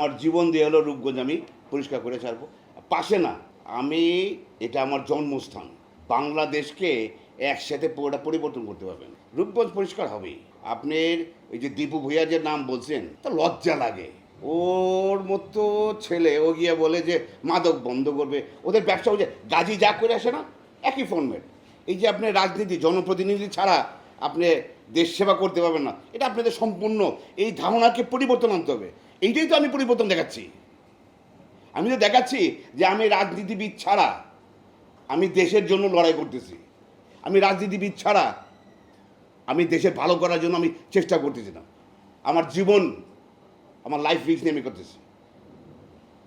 আমার জীবন দিয়ে হলো রূপগঞ্জ আমি পরিষ্কার করে ছাড়বো। পাশে না, আমি এটা আমার জন্মস্থান। বাংলাদেশকে একসাথে পুরোটা পরিবর্তন করতে পারবেন। রূপগঞ্জ পরিষ্কার হবেই। আপনার ওই যে দীপু ভূঁইয়া যে নাম বলছেন, তা লজ্জা লাগে। ওর মতো ছেলে, ও গিয়ে বলে যে মাদক বন্ধ করবে। ওদের ব্যবসা হচ্ছে গাজী যা করে আসে না, একই ফর্মেট এই যে আপনি রাজনীতি, জনপ্রতিনিধি ছাড়া আপনি দেশ সেবা করতে পারবেন না, এটা আপনাদের সম্পূর্ণ এই ধারণাকে পরিবর্তন আনতে হবে। এইটাই তো আমি পরিবর্তন দেখাচ্ছি। আমি তো দেখাচ্ছি যে আমি রাজনীতিবিদ ছাড়া আমি দেশের জন্য লড়াই করতেছি। আমি রাজনীতিবিদ ছাড়া আমি দেশের ভালো করার জন্য আমি চেষ্টা করতেছি না। আমার জীবন, আমার লাইফ রিস্ক নিয়ে আমি করতেছি।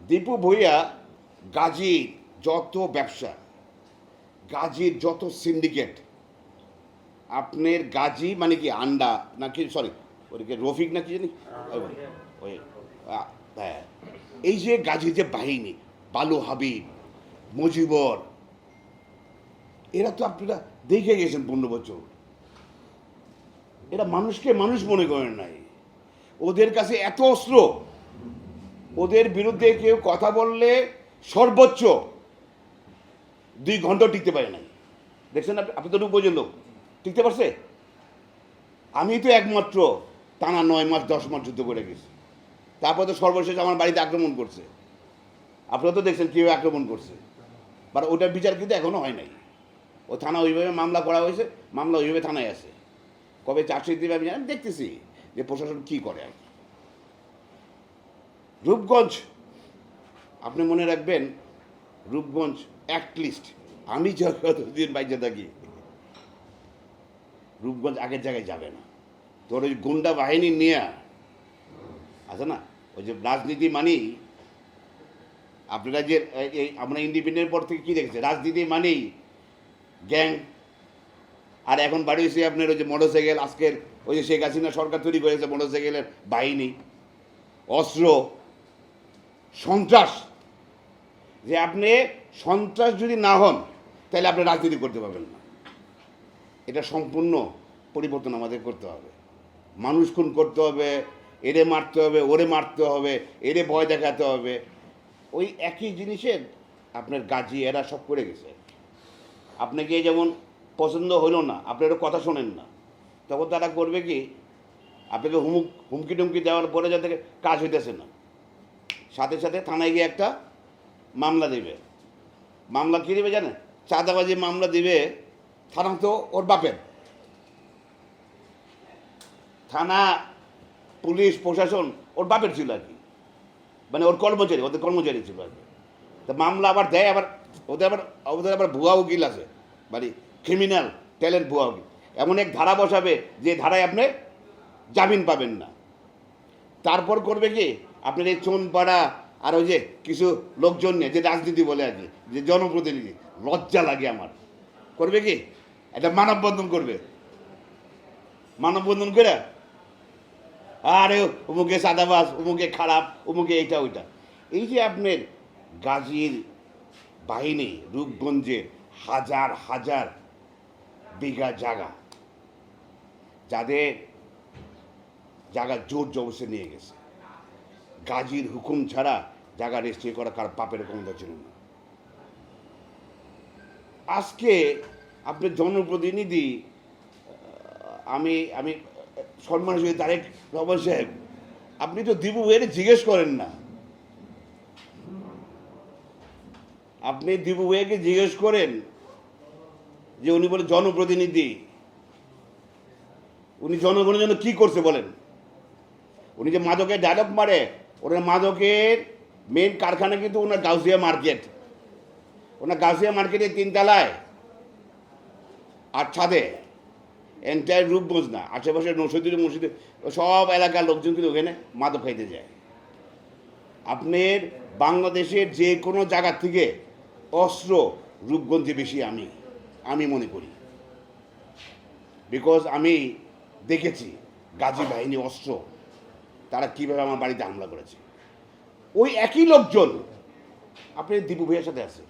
দীপু ভূঁইয়া, গাজীর যত ব্যবসা, গাজীর যত সিন্ডিকেট আপনার গাজী মানে কি, আন্ডা নাকি সরি ওদিকে রফিক নাকি জানি? ওই- এই যে গাজীর যে বাহিনী, বালু হাবিব, মজিবর, এরা তো আপনারা দেখে গেছেন পনেরো বছর। এরা মানুষকে মানুষ মনে করেন নাই। ওদের কাছে এত অস্ত্র। ওদের বিরুদ্ধে কেউ কথা বললে সর্বোচ্চ দুই ঘণ্টা টিকতে পারে নাই। দেখছেন আপনি তো লোক। টিকতে পারছে? আমি তো একমাত্র টানা নয় মাস, দশ মাস যুদ্ধ করে গেছি। তারপর তো সর্বশেষ আমার বাড়িতে আক্রমণ করছে। আপনারা তো দেখছেন কেউ আক্রমণ করছে। বাট ওটার বিচার কিন্তু এখনও হয় নাই। ও থানা ওইভাবে মামলা করা হয়েছে, মামলা ওইভাবে থানায় আছে। কবে চার্জশিট দেবে আমি জানি দেখতেছি যে প্রশাসন কী করে আর কি। রূপগঞ্জ, আপনি মনে রাখবেন, রূপগঞ্জ অ্যাটলিস্ট আমি যতদিন বাইরে থাকি, রূপগঞ্জ আগের জায়গায় যাবে না। তোর ওই গুন্ডা বাহিনী নিয়ে, আছে না? ওই যে রাজনীতি মানেই আপনারা যে, এই- আমরা ইন্ডিপেন্ডেন্ট পর থেকে কী দেখেছি? রাজনীতি মানেই গ্যাং আর এখন বাড়ি এসে আপনার ওই যে মোটরসাইকেল আজকের ওই যে শেখ হাসিনা সরকার তৈরি করেছে মোটরসাইকেলের বাহিনী। অস্ত্র, সন্ত্রাস। যে আপনি সন্ত্রাস যদি না হন, তাহলে আপনি রাজনীতি করতে পারবেন না। এটা সম্পূর্ণ পরিবর্তন আমাদের করতে হবে। মানুষ খুন করতে হবে এরে মারতে হবে, ওরে মারতে হবে, এরে ভয় দেখাতে হবে। ওই একই জিনিসের আপনার গাজি, এরা সব করে গেছে। আপনাকে যেমন পছন্দ হলো না, আপনি একটা কথা শোনেন না। তখন তারা করবে কি, আপনাকে হুমুক হুমকি টুমকি দেওয়ার পরে যাতে কাজ হইতেছে না। সাথে সাথে থানায় গিয়ে একটা মামলা দেবে। মামলা কী দেবে জানেন? চাঁদাবাজি মামলা দিবে থানা তো ওর বাপের। থানা পুলিশ, প্রশাসন, ওর বাপের ছিল আর কি। মানে ওর কর্মচারী, ওদের কর্মচারী ছিল আর কি। তা মামলা আবার দেয়, আবার ওদের আবার ওদের আবার ভুয়া উকিল আছে। মানে ক্রিমিনাল ট্যালেন্ট ভুয়া উকিল। এমন এক ধারা বসাবে, যে ধারায় আপনি জামিন পাবেন না। তারপর করবে কি? আপনার এই চোনপাড়া আর ওই যে কিছু লোকজন নিয়ে, যে রাজনীতি বলে আর কি, যে জনপ্রতিনিধি, লজ্জা লাগে আমার। করবে কি? এটা মানববন্ধন করবে। মানববন্ধন করে আরে অমুকে সাদাবাস অমুকে খারাপ অমুকে এইটা ওইটা। এই যে আপনার গাজীর বাহিনী, রূপগঞ্জের হাজার হাজার বিঘা জায়গা, যাদের জায়গা জোর জবসে নিয়ে গেছে। গাজীর হুকুম ছাড়া জায়গা রেজিস্ট্রি করা কার পাপের ক্ষমতা ছিল না। আজকে আপনার জনপ্রতিনিধি আমি আমি সম্মান হিসেবে তারেক রহমান সাহেব, আপনি তো দিবু এর জিজ্ঞেস করেন না। আপনি দিবু ভাইয়াকে জিজ্ঞেস করেন যে উনি বলে জনপ্রতিনিধি। উনি জনগণের জন্য কি করছে বলেন। উনি যে মাদকের ডায়লগ মারে, ওনার মাদকের মেন কারখানা কিন্তু ওনার গাউসিয়া মার্কেট। ওনার গাউসিয়া মার্কেটের তিনতলায় আর ছাদে। এন্টায়ার রূপগঞ্জ না, আশেপাশে নসিদুর মসজিদে সব এলাকার লোকজন কিন্তু ওখানে মাদক খাইতে যায়। আপনার বাংলাদেশের যে কোনো জায়গা থেকে অস্ত্র রূপগঞ্জে বেশি আমি আমি মনে করি। বিকজ আমি দেখেছি গাজী বাহিনী অস্ত্র, তারা কীভাবে আমার বাড়িতে হামলা করেছে। ওই একই লোকজন আপনি দীপু ভাইয়ের সাথে আছে।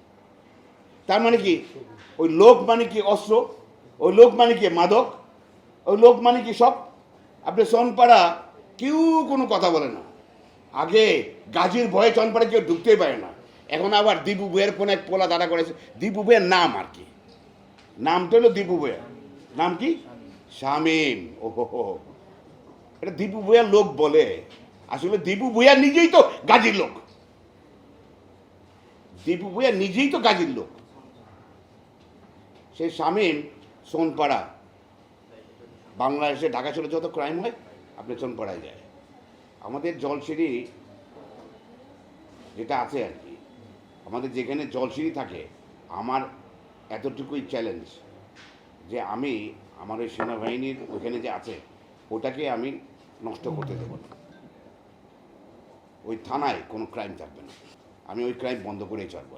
তার মানে কি, ওই লোক মানে কি অস্ত্র, ওই লোক মানে কি মাদক? ওই লোক মানে কি সব? আপনি সোনপাড়া কেউ কোনো কথা বলে না। আগে গাজীর ভয়ে চনপাড়ে কেউ ঢুকতেই পারে না। এখন আবার দীপু বইয়ের কোন এক পোলা দাঁড়া করেছে। দীপু বইয়ের নাম আর কি। নামটা হলো দীপু বইয়ের। নাম কি? শামীম। হো এটা দীপু বইয়ার লোক বলে। আসলে দীপু বইয়া নিজেই তো গাজীর লোক। দীপু বইয়া নিজেই তো গাজীর লোক। সেই শামীম সোনপাড়া বাংলাদেশে ঢাকা ছিল যত ক্রাইম হয়, আপনি সোনপাড়ায় যায়। আমাদের জলসিঁড়ি যেটা আছে আর কি, আমাদের যেখানে জলসিঁড়ি থাকে, আমার এতটুকুই চ্যালেঞ্জ যে আমি, আমার ওই সেনাবাহিনীর ওইখানে যে আছে, ওটাকে আমি নষ্ট করতে দেবো না। ওই থানায় কোনো ক্রাইম থাকবে না। আমি ওই ক্রাইম বন্ধ করেই ছাড়বো।